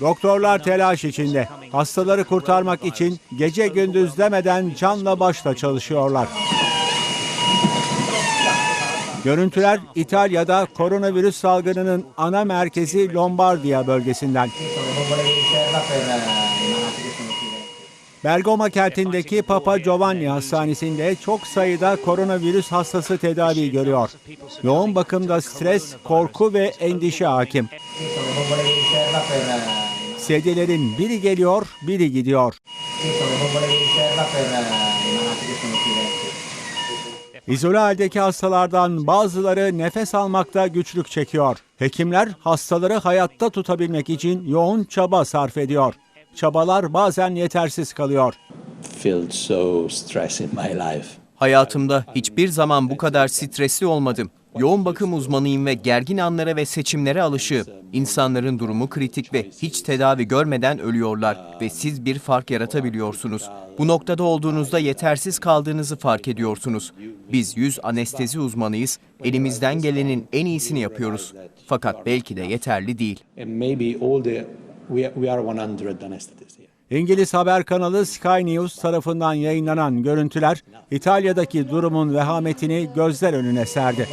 Doktorlar telaş içinde. Hastaları kurtarmak için gece gündüz demeden canla başla çalışıyorlar. Görüntüler İtalya'da koronavirüs salgınının ana merkezi Lombardiya bölgesinden. Bergama kentindeki Papa Giovanni Hastanesi'nde çok sayıda koronavirüs hastası tedavi görüyor. Yoğun bakımda stres, korku ve endişe hakim. Sedyelerin biri geliyor, biri gidiyor. İzole haldeki hastalardan bazıları nefes almakta güçlük çekiyor. Hekimler hastaları hayatta tutabilmek için yoğun çaba sarf ediyor. Çabalar bazen yetersiz kalıyor. felt so stressed in my life. Hayatımda hiçbir zaman bu kadar stresli olmadım. Yoğun bakım uzmanıyım ve gergin anlara ve seçimlere alışığım. İnsanların durumu kritik ve hiç tedavi görmeden ölüyorlar ve siz bir fark yaratabiliyorsunuz. Bu noktada olduğunuzda yetersiz kaldığınızı fark ediyorsunuz. Biz 100 anestezi uzmanıyız. Elimizden gelenin en iyisini yapıyoruz. Fakat belki de yeterli değil. We are, we are 100 anesthetists here. İngiliz haber kanalı Sky News tarafından yayınlanan görüntüler İtalya'daki durumun vehametini gözler önüne serdi.